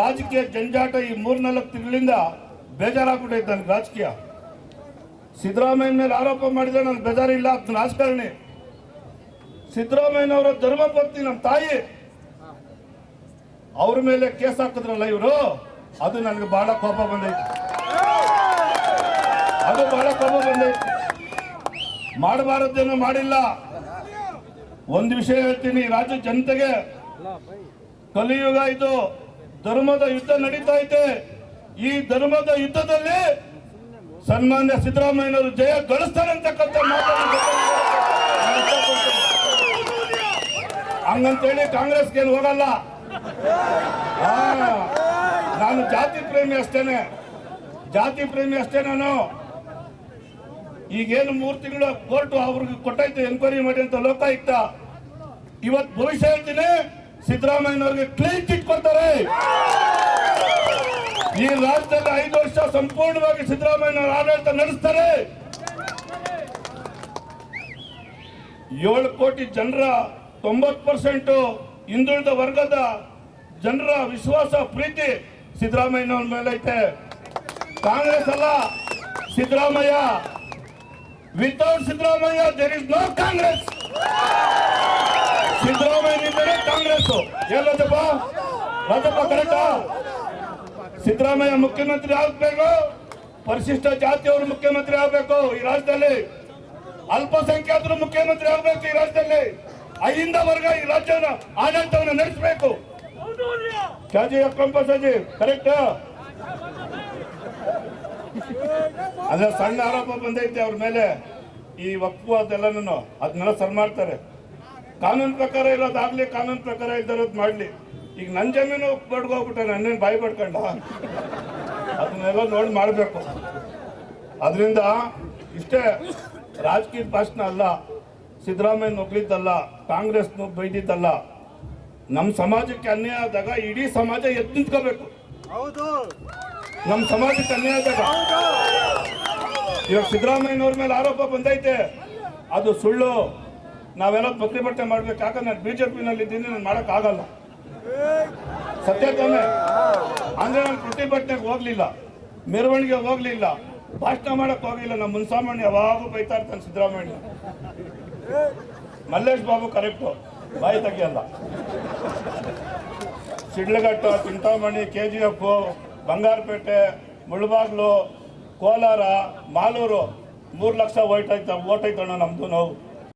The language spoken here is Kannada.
ರಾಜಕೀಯ ಜಂಜಾಟ ಈ ಮೂರ್ನಾಲ್ಕು ತಿಂಗಳಿಂದ ಬೇಜಾರಾಗ್ಬಿಟ್ಟೈತೆ ನನಗೆ ರಾಜಕೀಯ. ಸಿದ್ದರಾಮಯ್ಯ ಮೇಲೆ ಆರೋಪ ಮಾಡಿದ್ರೆ ನನಗೆ ಬೇಜಾರಿಲ್ಲ ಆತನ ರಾಜಕಾರಣಿ. ಸಿದ್ದರಾಮಯ್ಯನವರ ಧರ್ಮಪತ್ನಿ ನಮ್ಮ ತಾಯಿ. ಅವ್ರ ಮೇಲೆ ಕೇಸ್ ಹಾಕಿದ್ರಲ್ಲ ಇವರು? ಅದು ನನಗೆ ಬಹಳ ಕೋಪ ಬಂದೈತೆ. ಅದು ಬಹಳ ಕೋಪ ಬಂದೈತೆ. ಮಾಡಬಾರದ್ದೇನೋ ಮಾಡಿಲ್ಲ. ಒಂದು ವಿಷಯ ಹೇಳ್ತೀನಿ, ರಾಜ್ಯ ಜನತೆಗೆ ಕಲಿಯುಗ ಇದು. ಧರ್ಮದ ಯುದ್ಧ ನಡೀತಾ ಐತೆ ಈ ಧರ್ಮದ ಯುದ್ಧದಲ್ಲಿ ಸನ್ಮಾನ್ಯ ಸಿದ್ದರಾಮಯ್ಯನವರು ಜಯ ಗಳಿಸ್ತಾರೆ ಅಂತಕ್ಕಂಥ. ಹಂಗಂತೇಳಿ ಕಾಂಗ್ರೆಸ್ಗೆ ಏನು ಹೋಗಲ್ಲ ನಾನು ಜಾತಿ ಪ್ರೇಮಿ ಅಷ್ಟೇನೆ. ಜಾತಿ ಪ್ರೇಮಿ ಅಷ್ಟೇ ನಾನು. ಈಗೇನು ಮೂರು ತಿಂಗಳು ಕೋರ್ಟ್ ಅವ್ರಿಗೆ ಕೊಟ್ಟೈತೆ ಎನ್ಕ್ವೈರಿ ಮಾಡಿ ಅಂತ ಲೋಕಾಯುಕ್ತ. ಇವತ್ತು ಭವಿಷ್ಯ ಹೇಳ್ತೀನಿ, ಸಿದ್ದರಾಮಯ್ಯನವ್ರಿಗೆ ಕ್ಲೀನ್ ಚಿಟ್ ಕೊಡ್ತಾರೆ. ಈ ರಾಜ್ಯದಲ್ಲಿ ಐದು ವರ್ಷ ಸಂಪೂರ್ಣವಾಗಿ ಸಿದ್ದರಾಮಯ್ಯ ಆಡಳಿತ ನಡೆಸ್ತಾರೆ. ಏಳು ಕೋಟಿ ಜನರ ತೊಂಬತ್ ಪರ್ಸೆಂಟ್ ಹಿಂದುಳಿದ ವರ್ಗದ ಜನರ ವಿಶ್ವಾಸ, ಪ್ರೀತಿ ಸಿದ್ದರಾಮಯ್ಯನವ್ರ ಮೇಲೆ ಐತೆ ಕಾಂಗ್ರೆಸ್ ಅಲ್ಲ, Siddaramaiah. Without Siddaramaiah there is no Congress. Siddaramaiah Congress ಎಲ್ಲದಪ್ಪ Rajappa? ಕರೆಕ್ಟಾ ಸಿದ್ದರಾಮಯ್ಯ ಮುಖ್ಯಮಂತ್ರಿ ಆಗ್ಬೇಕು. ಪರಿಶಿಷ್ಟ ಜಾತಿಯವರು ಮುಖ್ಯಮಂತ್ರಿ ಆಗ್ಬೇಕು ಈ ರಾಜ್ಯದಲ್ಲಿ. ಅಲ್ಪಸಂಖ್ಯಾತರು ಮುಖ್ಯಮಂತ್ರಿ ಆಗ್ಬೇಕು ಈ ರಾಜ್ಯದಲ್ಲಿ. ಅಹಿಂದ ವರ್ಗ ಈ ರಾಜ್ಯನ ಆಡಳಿತವನ್ನು ನಡೆಸಬೇಕು. ಕರೆಕ್ಟ್ ಅದೇ ಸಣ್ಣ ಆರೋಪ ಬಂದೈತೆ ಅವ್ರ ಮೇಲೆ. ಈ ಒಪ್ಪು ಅದೆಲ್ಲನೂ ಅದನ್ನೆಲ್ಲ ಸರ್ ಮಾಡ್ತಾರೆ. ಕಾನೂನು ಪ್ರಕಾರ ಇರೋದಾಗ್ಲಿ ಕಾನೂನು ಪ್ರಕಾರ ಇದ್ದರೋದು ಮಾಡ್ಲಿ. ಈಗ ನನ್ನ ಜಮೀನು ಬಡ್ಗೋಗ್ಬಿಟ್ಟೆ ನನ್ನೇನು ಬಾಯಿ ಪಡ್ಕೊಂಡ? ಅದನ್ನೆಲ್ಲ ನೋಡಿ ಮಾಡಬೇಕು. ಅದರಿಂದ ಇಷ್ಟೇ ರಾಜಕೀಯ ಭಾಷಣ ಅಲ್ಲ ಸಿದ್ದರಾಮಯ್ಯ ನುಗ್ಲಿದ್ದಲ್ಲ ಕಾಂಗ್ರೆಸ್ ಬೈದಿದ್ದಲ್ಲ ನಮ್ಮ ಸಮಾಜಕ್ಕೆ ಅನ್ಯಾಯ ಆದಾಗ ಇಡೀ ಸಮಾಜ ಎದ್ದು ನಿಂತ್ಕೋಬೇಕು. ಹೌದು. ನಮ್ಮ ಸಮಾಜಕ್ಕೆ ಅನ್ಯಾಯ ಆದಾಗ. ಇವಾಗ ಸಿದ್ದರಾಮಯ್ಯನವ್ರ ಮೇಲೆ ಆರೋಪ ಬಂದೈತೆ. ಅದು ಸುಳ್ಳು. ನಾವೆಲ್ಲ ಬಟ್ಟೆ ಮಾಡ್ಬೇಕು. ಯಾಕಂದ್ರೆ ನಾನು ಬಿಜೆಪಿನಲ್ಲಿ ಇದ್ದೀನಿ ನಾನು ಮಾಡೋಕ್ಕಾಗಲ್ಲ. ಸತ್ಯ ತಾನೆ. ಅಂದ್ರೆ ನಾನು ಪ್ರತಿಭಟನೆಗೆ ಹೋಗ್ಲಿಲ್ಲ. ಮೆರವಣಿಗೆ ಹೋಗ್ಲಿಲ್ಲ. ಭಾಷಣ ಮಾಡಕ್ ಹೋಗ್ಲಿಲ್ಲ. ನಮ್ಮ ಮುನ್ಸಾಮಣ್ಣ ಯಾವಾಗೂ ಬೈತಾ ಇರ್ತಾನೆ ಸಿದ್ದರಾಮಯ್ಯ. ಮಲ್ಲೇಶ್ ಬಾಬು ಕರೆಕ್ಟು. ಬಾಯಿ ತೆಗಿಯಲ್ಲ Sidlaghatta Chintamani K G F Bangarapete, Mulbagal, Kolar, Malur. ಮೂರು ಲಕ್ಷ ಓಟ್ ಆಯ್ತ ಓಟ್ ಐತಣ್ಣ ನಮ್ದು ನಾವು.